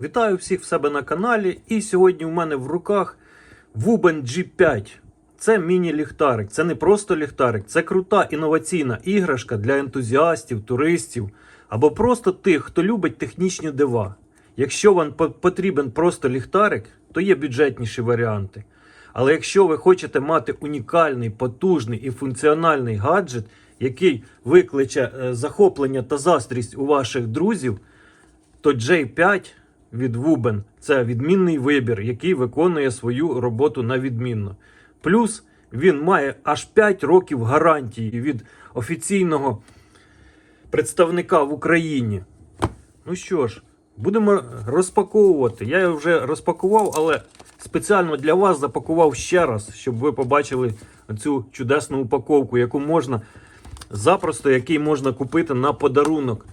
Вітаю всіх в себе на каналі. І сьогодні у мене в руках Wuben G5. Це міні-ліхтарик. Це не просто ліхтарик, це крута інноваційна іграшка для ентузіастів, туристів або просто тих, хто любить технічні дива. Якщо вам потрібен просто ліхтарик, то є бюджетніші варіанти. Але якщо ви хочете мати унікальний, потужний і функціональний гаджет, який викличе е, захоплення та заздрість у ваших друзів, то J5 від Wuben це відмінний вибір, який виконує свою роботу на відмінно. Плюс він має аж 5 років гарантії від офіційного представника в Україні. Ну що ж, будемо розпаковувати. Я вже розпакував, але спеціально для вас запакував ще раз, щоб ви побачили цю чудесну упаковку, яку можна запросто, який можна купити на подарунок.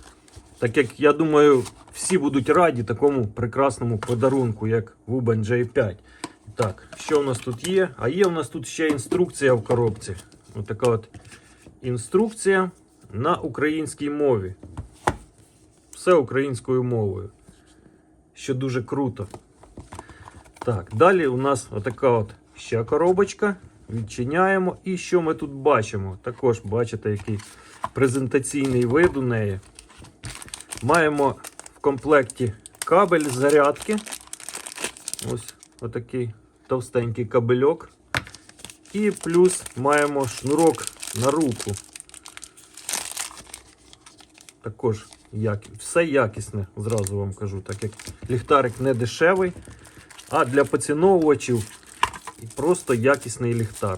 Так як я думаю, всі будуть раді такому прекрасному подарунку, як Wuben J5. Так, що у нас тут є? А є у нас тут ще інструкція в коробці. Ось така от інструкція на українській мові. Все українською мовою. Що дуже круто. Так, далі у нас отака от ще коробочка. Відчиняємо. І що ми тут бачимо? Також бачите, який презентаційний вид у неї. Маємо комплекті кабель зарядки. Ось отакий товстенький кабельок. І плюс маємо шнурок на руку. Також як... все якісне, зразу вам кажу, так як ліхтарик не дешевий, а для поціновувачів просто якісний ліхтар.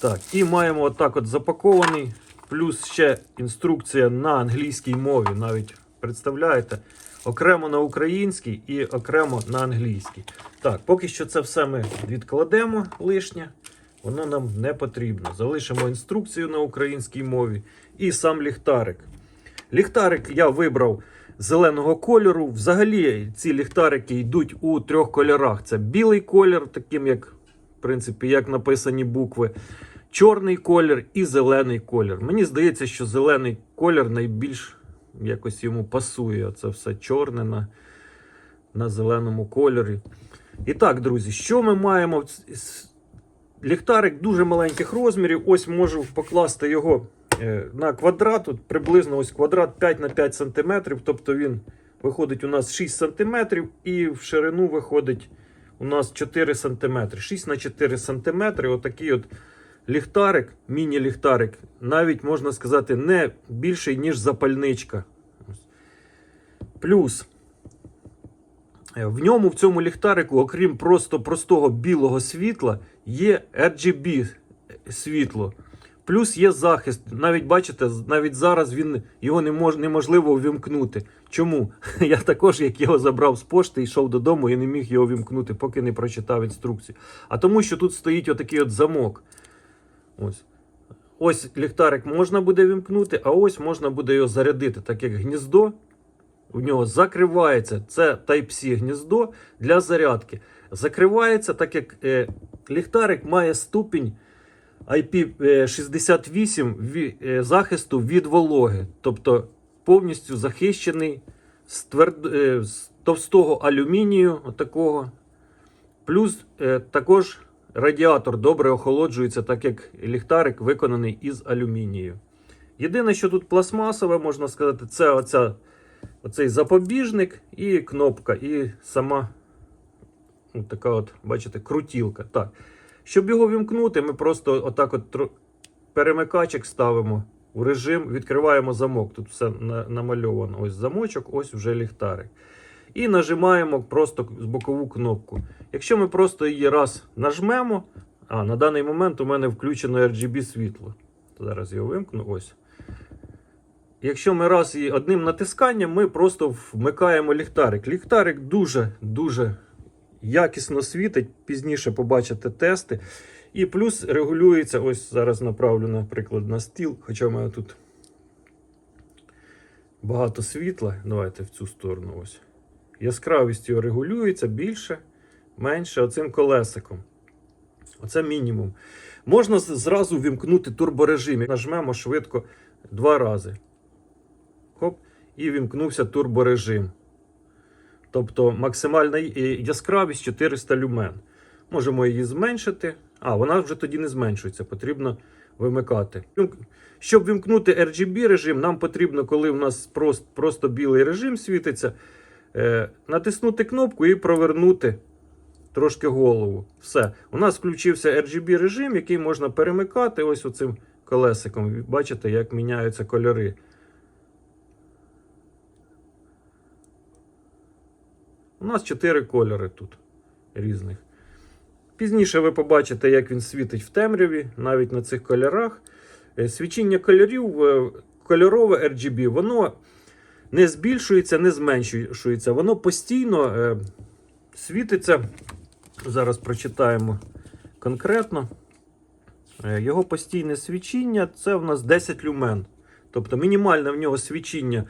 Так, і маємо отак от запакований, плюс ще інструкція на англійській мові. Навіть представляєте, окремо на українській і окремо на англійській. Так, поки що це все ми відкладемо лишнє. Воно нам не потрібно. Залишимо інструкцію на українській мові і сам ліхтарик. Ліхтарик я вибрав зеленого кольору. Взагалі ці ліхтарики йдуть у трьох кольорах: це білий колір, таким як, в принципі, як написані букви, чорний колір і зелений колір. Мені здається, що зелений колір найбільш якось йому пасує. Це все чорне на, на зеленому кольорі. І так, друзі, що ми маємо? Ліхтарик дуже маленьких розмірів. Ось можу покласти його е, на квадрат. Тут приблизно ось квадрат 5 на 5 см. Тобто він виходить у нас 6 см і в ширину виходить у нас 4 см. 6 на 4 см. Отакий от ліхтарик, міні-ліхтарик, навіть можна сказати, не більший, ніж запальничка. Плюс. Е, В ньому, в цьому ліхтарику, окрім просто простого білого світла, є RGB світло. Плюс є захист. Навіть бачите, навіть зараз він його не мож, неможливо увімкнути. Чому? Я також, як його забрав з пошти, йшов додому і не міг його вімкнути, поки не прочитав інструкцію. А тому, що тут стоїть отакий от замок. Ось. Ось ліхтарик можна буде вімкнути, а ось можна буде його зарядити, так як гніздо у нього закривається. Це Type-C гніздо для зарядки. Закривається, так як е, ліхтарик має ступінь IP68 е, захисту від вологи. Тобто повністю захищений з, тверд... е, з товстого алюмінію. Отакого. Плюс е, також радіатор добре охолоджується, так як ліхтарик виконаний із алюмінію. Єдине, що тут пластмасове, можна сказати, це оця, оцей запобіжник і кнопка, і сама ну, така от, бачите, крутілка. Так. Щоб його вімкнути, ми просто отак от перемикачик ставимо у режим, відкриваємо замок. Тут все намальовано. Ось замочок, ось вже ліхтарик. І нажимаємо просто з бокову кнопку. Якщо ми просто її раз нажмемо, а на даний момент у мене включено RGB світло. Зараз його вимкну. Ось. Якщо ми раз її одним натисканням, ми просто вмикаємо ліхтарик. Ліхтарик дуже-дуже якісно світить. Пізніше побачите тести. І плюс регулюється. Ось зараз направлю, наприклад, на стіл. Хоча в мене тут багато світла. Давайте в цю сторону. ось. Яскравість його регулюється більше, менше оцим колесиком. Оце мінімум. Можна зразу вімкнути турборежим. Нажмемо швидко два рази. Хоп, і вімкнувся турборежим. Тобто максимальна яскравість 400 люмен. Можемо її зменшити. А, вона вже тоді не зменшується, потрібно вимикати. Щоб вимкнути RGB режим, нам потрібно, коли в нас просто, просто білий режим світиться, натиснути кнопку і провернути трошки голову. Все. У нас включився RGB режим, який можна перемикати ось оцим колесиком. Бачите, як міняються кольори. У нас 4 кольори тут різних. Пізніше ви побачите, як він світить в темряві, навіть на цих кольорах. Е, Свічіння кольорів, е, кольорове RGB, воно не збільшується, не зменшується. Воно постійно е, світиться. Зараз прочитаємо конкретно. Е, Його постійне свічіння це в нас 10 люмен. Тобто мінімальне в нього свічіння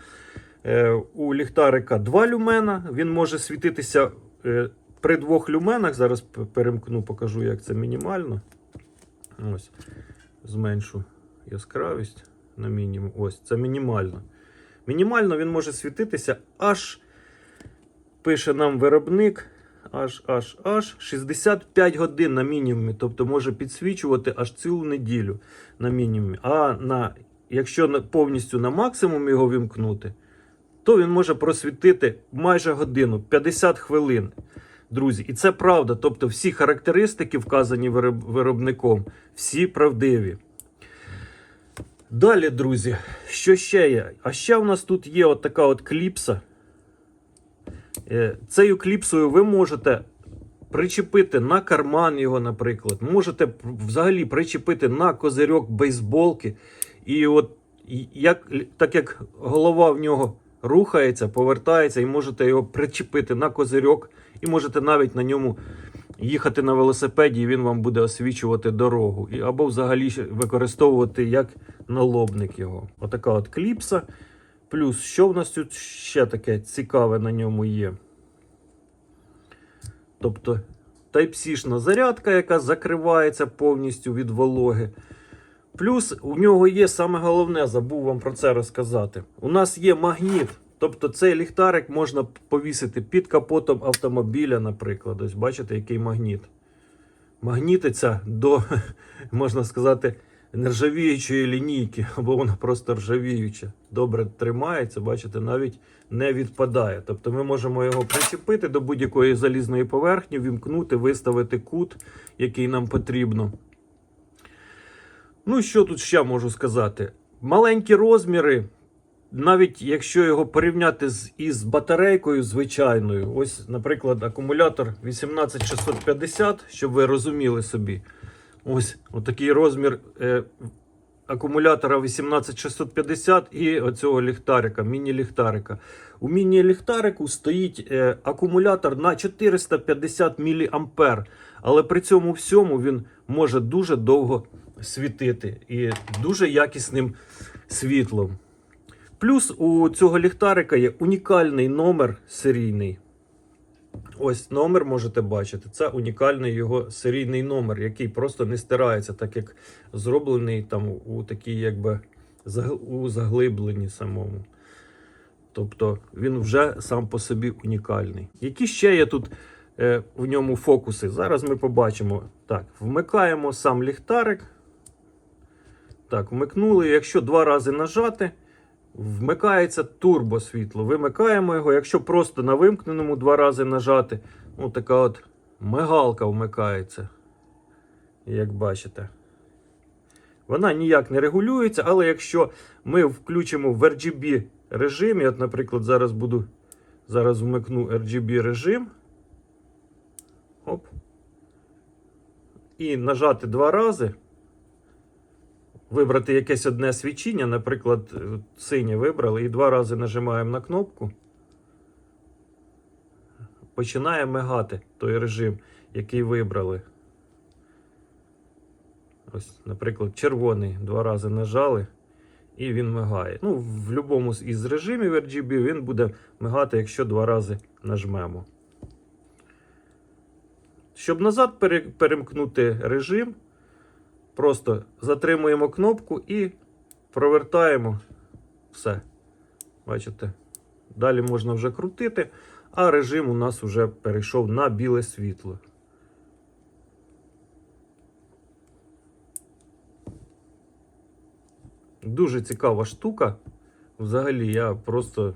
е, у ліхтарика 2 люмена. Він може світитися е, при двох люменах. Зараз перемкну, покажу, як це мінімально. Ось, зменшу яскравість на мінімум. Ось, це мінімально. Мінімально він може світитися аж, пише нам виробник, аж аж аж 65 годин на мінімумі. Тобто може підсвічувати аж цілу неділю на мінімумі. А на, якщо повністю на максимум його вімкнути, то він може просвітити майже годину, 50 хвилин. Друзі, і це правда. Тобто всі характеристики, вказані виробником, всі правдиві. Далі, друзі, що ще є? А ще в нас тут є от така от кліпса. Е, Цією кліпсою ви можете причепити на карман його, наприклад. Можете взагалі причепити на козирьок бейсболки. І от як, так як голова в нього рухається, повертається, і можете його причепити на козирьок, і можете навіть на ньому їхати на велосипеді, і він вам буде освічувати дорогу. Або взагалі використовувати як налобник його. Отака от кліпса. Плюс, що в нас тут ще таке цікаве на ньому є? Тобто Type-C-шна зарядка, яка закривається повністю від вологи. Плюс у нього є саме головне, забув вам про це розказати. У нас є магніт. Тобто цей ліхтарик можна повісити під капотом автомобіля, наприклад. Ось бачите, який магніт. Магнітиться до, можна сказати, нержавіючої лінійки, або вона просто ржавіюча. Добре тримається, бачите, навіть не відпадає. Тобто ми можемо його причепити до будь-якої залізної поверхні, вімкнути, виставити кут, який нам потрібно. Ну, що тут ще можу сказати? Маленькі розміри, навіть якщо його порівняти з, із батарейкою звичайною, ось, наприклад, акумулятор 18650, щоб ви розуміли собі. Ось отакий розмір е, акумулятора 18650 і оцього ліхтарика, міні-ліхтарика. У міні-ліхтарику стоїть е, акумулятор на 450 мА, але при цьому всьому він може дуже довго світити і дуже якісним світлом. Плюс у цього ліхтарика є унікальний номер серійний. Ось номер можете бачити. Це унікальний його серійний номер, який просто не стирається, так як зроблений там у такій, якби у заглибленні самому. Тобто він вже сам по собі унікальний. Які ще є тут е, в ньому фокуси? Зараз ми побачимо. Так, вмикаємо сам ліхтарик. Так, вмикнули. Якщо два рази нажати, вмикається турбосвітло. Вимикаємо його. Якщо просто на вимкненому два рази нажати, ну така от мигалка вмикається. Як бачите. Вона ніяк не регулюється, але якщо ми включимо в RGB режимі, от, наприклад, зараз буду зараз вмикну RGB режим. Оп. І нажати два рази. Вибрати якесь одне свічіння, наприклад, е, синє вибрали, і два рази нажимаємо на кнопку. Починає мигати той режим, який вибрали. Ось, наприклад, червоний два рази нажали, і він мигає. Ну, в будь-якому із режимів RGB він буде мигати, якщо два рази нажмемо. Щоб назад перемкнути режим, просто затримуємо кнопку і провертаємо все. Бачите? Далі можна вже крутити. а режим у нас вже перейшов на біле світло. Дуже цікава штука. Взагалі, я просто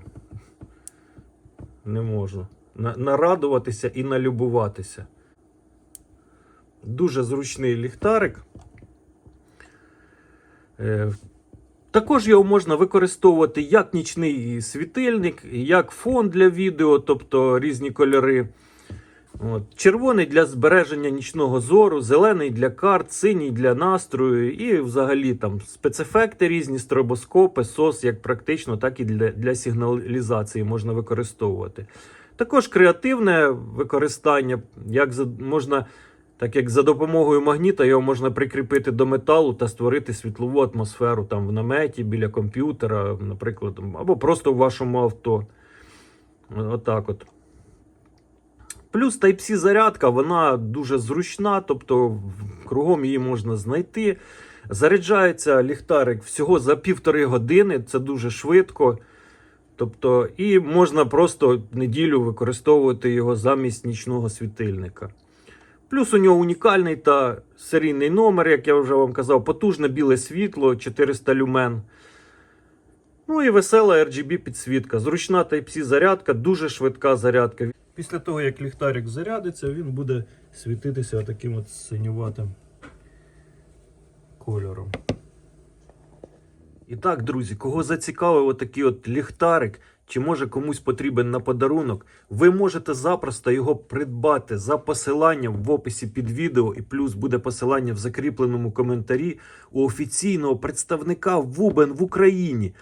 не можу нарадуватися і налюбуватися. Дуже зручний ліхтарик. Е, Також його можна використовувати як нічний світильник, як фон для відео, тобто різні кольори. От. Червоний для збереження нічного зору, зелений для карт, синій для настрою і взагалі там спецефекти різні, стробоскопи, сос як практично, так і для, для сигналізації можна використовувати. Також креативне використання, як можна, так як за допомогою магніта його можна прикріпити до металу та створити світлову атмосферу там в наметі, біля комп'ютера, наприклад, або просто в вашому авто. Отак от. Плюс Type-C зарядка, вона дуже зручна, тобто кругом її можна знайти. Заряджається ліхтарик всього за півтори години, це дуже швидко. Тобто, і можна просто неділю використовувати його замість нічного світильника. Плюс у нього унікальний та серійний номер, як я вже вам казав, потужне біле світло 400 люмен. Ну і весела RGB підсвітка. Зручна Type-C зарядка, дуже швидка зарядка. Після того, як ліхтарик зарядиться, він буде світитися таким от синюватим кольором. І так, друзі, кого зацікавив отакий от ліхтарик, чи може комусь потрібен на подарунок, ви можете запросто його придбати за посиланням в описі під відео, і плюс буде посилання в закріпленому коментарі у офіційного представника Вубен в Україні.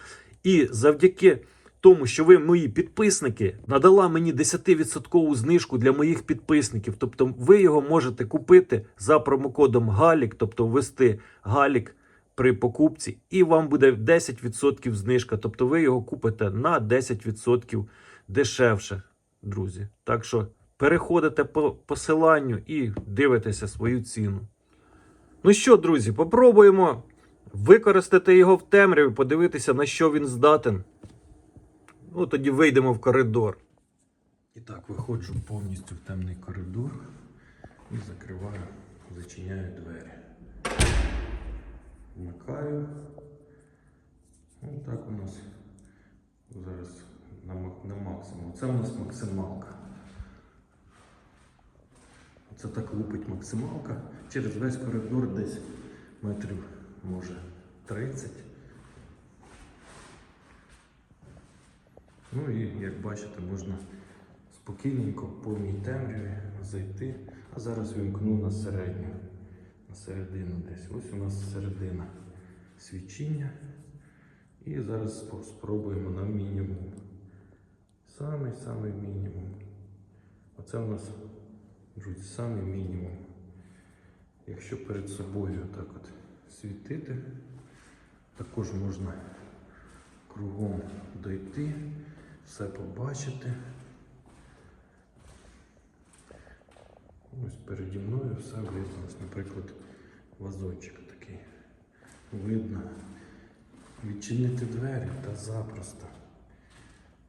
І завдяки тому, що ви мої підписники надала мені 10% знижку для моїх підписників. Тобто ви його можете купити за промокодом Галік, тобто ввести Галік при покупці, і вам буде 10% знижка. Тобто ви його купите на 10% дешевше, друзі. Так що переходите по посиланню і дивитеся свою ціну. Ну що, друзі, попробуємо використати його в темряві, подивитися, на що він здатен. Ну, тоді вийдемо в коридор. І так, виходжу повністю в темний коридор і закриваю, зачиняю двері. Вмикаю. Ну, так у нас зараз на, на максимум. Це у нас максималка. Це так лупить максималка. Через весь коридор десь метрів, може, 30. Ну і як бачите, можна спокійненько в повній темряві зайти. А зараз вімкну на середню, на середину десь. Ось у нас середина свічіння. І зараз спробуємо на мінімум. Самий-самий мінімум. Оце у нас друзі, самий мінімум. Якщо перед собою так от світити, також можна кругом дойти, все побачити. Ось переді мною все видно. Наприклад, вазончик такий. Видно. Відчинити двері та запросто.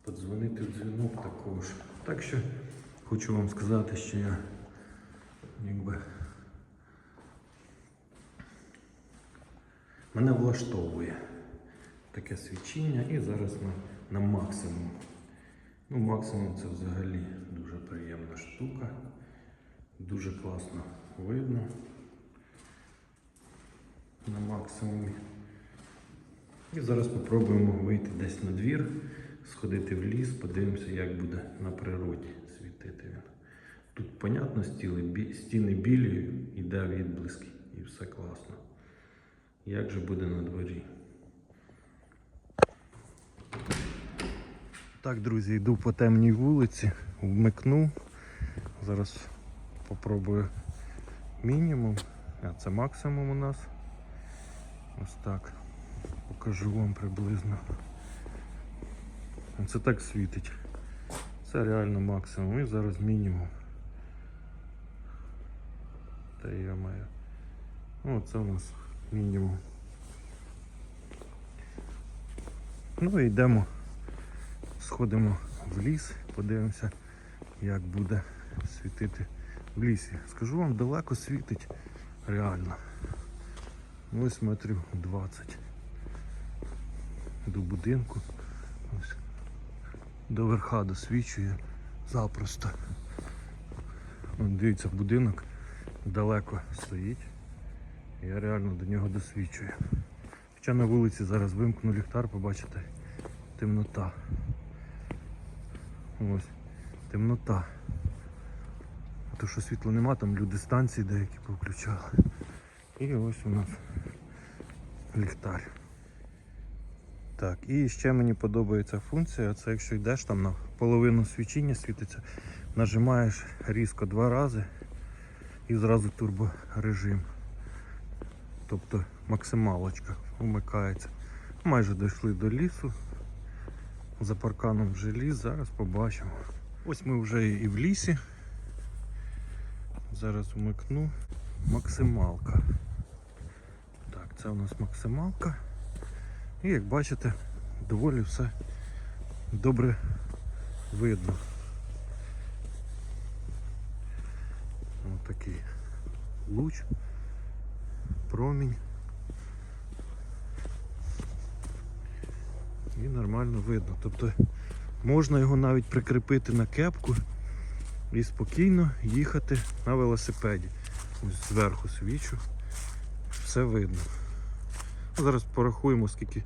Подзвонити в дзвінок також. Так що хочу вам сказати, що я якби мене влаштовує таке свічіння і зараз ми на максимум. Ну, максимум це взагалі дуже приємна штука. Дуже класно видно. На максимумі. І зараз спробуємо вийти десь на двір, сходити в ліс, подивимося, як буде на природі світити він. Тут, понятно, стіли, стіни білі, іде відблиски і все класно. Як же буде на дворі? Так, друзі, йду по темній вулиці, вмикну. Зараз попробую мінімум, а це максимум у нас. Ось так. Покажу вам приблизно. Це так світить. Це реально максимум. І зараз мінімум. Та я маю. О, це у нас мінімум. Ну і йдемо, сходимо в ліс, подивимося, як буде світити в лісі. Скажу вам, далеко світить реально. Ось метрів 20 до будинку. Ось. До верха досвічує запросто. Вон, дивіться, будинок далеко стоїть. Я реально до нього досвідчую. Хоча на вулиці зараз вимкну ліхтар, побачите, темнота. Ось, темнота. То що світла нема, там люди станції деякі повключали. І ось у нас ліхтар. Так, і ще мені подобається функція, це якщо йдеш там на половину свічіння світиться, нажимаєш різко два рази і зразу турборежим. Тобто максималочка вмикається. Майже дійшли до лісу. За парканом вже ліс, зараз побачимо. Ось ми вже і в лісі. Зараз вмикну. Максималка. Так, це у нас максималка. І як бачите, доволі все добре видно. Ось такий луч, промінь. І нормально видно. Тобто можна його навіть прикріпити на кепку і спокійно їхати на велосипеді. Ось зверху свічу. Все видно. Ну, Зараз порахуємо, скільки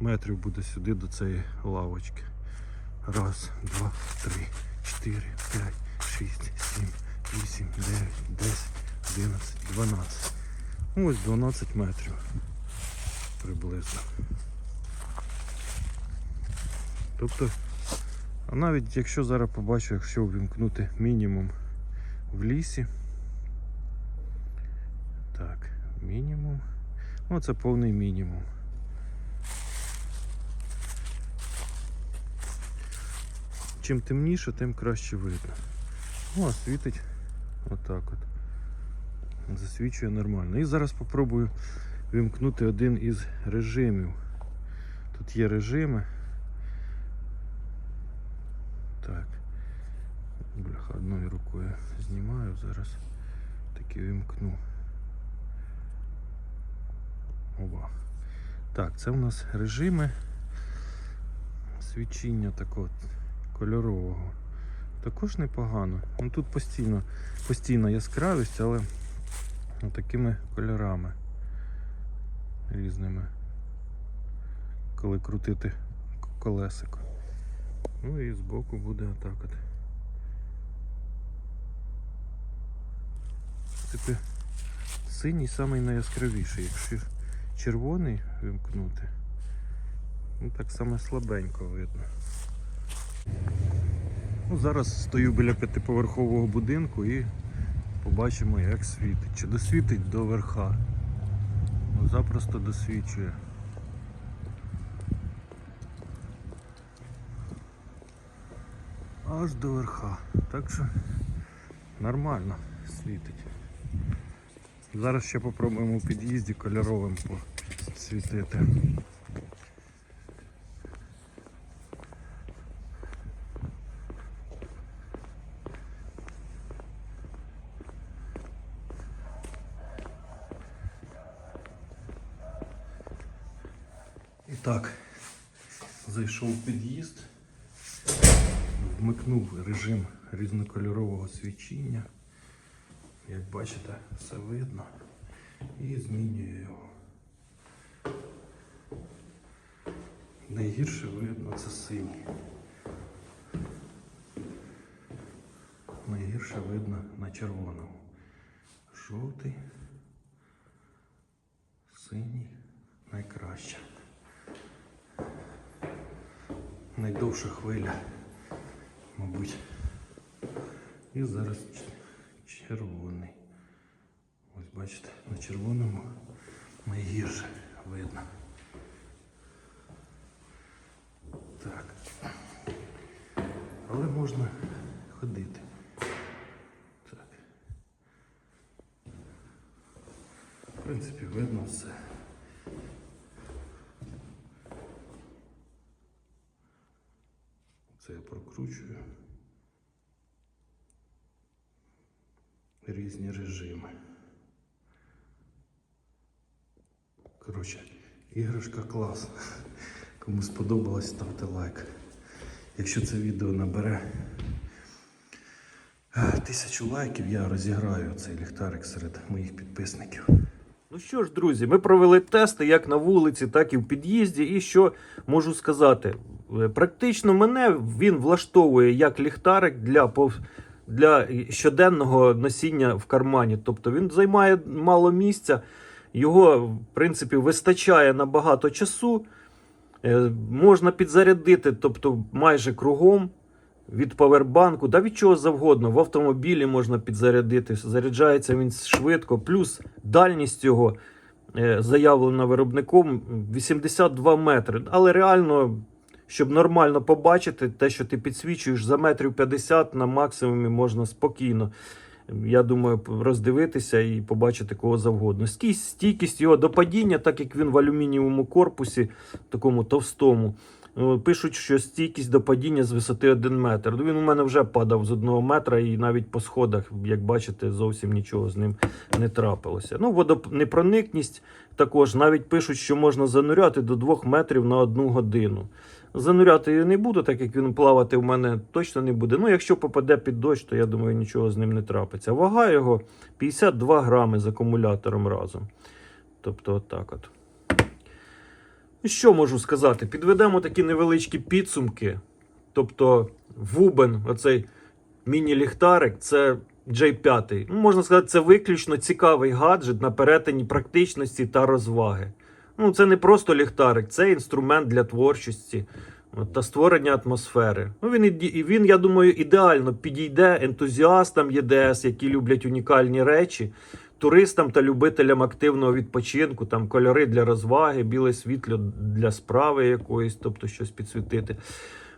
метрів буде сюди до цієї лавочки. Раз, два, три, чотири, п'ять, шість, сім, вісім, дев'ять, десять, одинадцять, дванадцять. Ну, Ось 12 метрів приблизно. Тобто, а навіть якщо зараз побачу, якщо увімкнути мінімум в лісі. Так, мінімум. Ну, це повний мінімум. Чим темніше, тим краще видно. Ну, а світить отак от. Засвічує нормально. І зараз спробую вимкнути один із режимів. Тут є режими. Так. Бляха, одною рукою знімаю, зараз таки вимкну. Оба. Так, це у нас режими свічіння такого кольорового. Також непогано. Ну, тут постійно, постійна яскравість, але такими кольорами різними. Коли крутити колесико. Ну і збоку буде отак от. Типу синій самий найяскравіший. Якщо червоний вимкнути, ну так само слабенько видно. Ну, зараз стою біля п'ятиповерхового будинку і побачимо, як світить. Чи досвітить до верха. Ну, запросто досвічує. Аж до верха. Так що нормально світить. Зараз ще попробуємо у під'їзді кольоровим посвітити. І так, зайшов в під'їзд, вмикнув режим різнокольорового свічіння. Як бачите, все видно і змінюю його. Найгірше видно це синій. Найгірше видно на червоному. Жовтий, синій найкраще. Найдовша хвиля, мабуть. І зараз червоний. Ось бачите, на червоному найгірше видно. Так. Але можна ходити. Так. В принципі, видно все. Це я прокручую. різні режими. Коротше, іграшка класна. Кому сподобалось, ставте лайк. Якщо це відео набере е, тисячу лайків, я розіграю цей ліхтарик серед моїх підписників. Ну що ж, друзі, ми провели тести як на вулиці, так і в під'їзді. І що можу сказати? Е, Практично мене він влаштовує як ліхтарик для, для щоденного носіння в кармані. Тобто він займає мало місця, його, в принципі, вистачає на багато часу. Е, Можна підзарядити, тобто майже кругом. Від павербанку, да від чого завгодно. В автомобілі можна підзарядити. Заряджається він швидко. Плюс дальність його е, заявлена виробником 82 метри. Але реально, щоб нормально побачити, те, що ти підсвічуєш за метрів 50 на максимумі можна спокійно. Я думаю, роздивитися і побачити кого завгодно. Стійкість, його до падіння, так як він в алюмінієвому корпусі, такому товстому. Ну, Пишуть, що стійкість до падіння з висоти 1 метр. Ну, Він у мене вже падав з 1 метра, і навіть по сходах, як бачите, зовсім нічого з ним не трапилося. Ну, водонепроникність також навіть пишуть, що можна зануряти до 2 метрів на 1 годину. Зануряти я не буду, так як він плавати в мене точно не буде. Ну, якщо попаде під дощ, то я думаю, нічого з ним не трапиться. Вага його 52 грами з акумулятором разом. Тобто, отак от. Що можу сказати? Підведемо такі невеличкі підсумки. Тобто, Вубен, оцей міні-ліхтарик, це J5. Ну, можна сказати, це виключно цікавий гаджет на перетині практичності та розваги. Ну, це не просто ліхтарик, це інструмент для творчості от, та створення атмосфери. Ну, він, він, я думаю, ідеально підійде ентузіастам ЄДС, які люблять унікальні речі, туристам та любителям активного відпочинку, там кольори для розваги, біле світло для справи якоїсь, тобто щось підсвітити.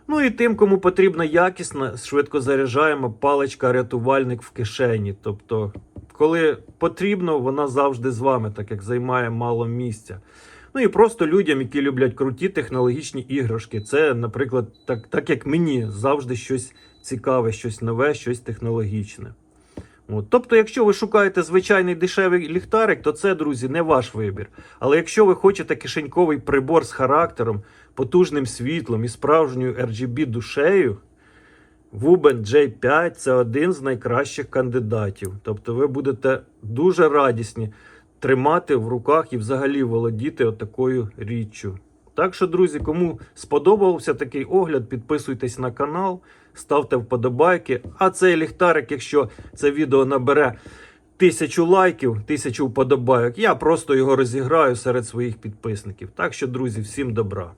Ну і тим, кому потрібна якісна, швидко заряджаємо паличка-рятувальник в кишені. Тобто, коли потрібно, вона завжди з вами, так як займає мало місця. Ну і просто людям, які люблять круті технологічні іграшки. Це, наприклад, так, так як мені завжди щось цікаве, щось нове, щось технологічне. От. Тобто, якщо ви шукаєте звичайний дешевий ліхтарик, то це, друзі, не ваш вибір. Але якщо ви хочете кишеньковий прибор з характером, потужним світлом і справжньою RGB душею, Wuben J5 це один з найкращих кандидатів. Тобто ви будете дуже радісні тримати в руках і взагалі володіти отакою річчю. Так що, друзі, кому сподобався такий огляд, підписуйтесь на канал, ставте вподобайки. А цей ліхтарик, якщо це відео набере тисячу лайків, тисячу вподобайок, я просто його розіграю серед своїх підписників. Так що, друзі, всім добра.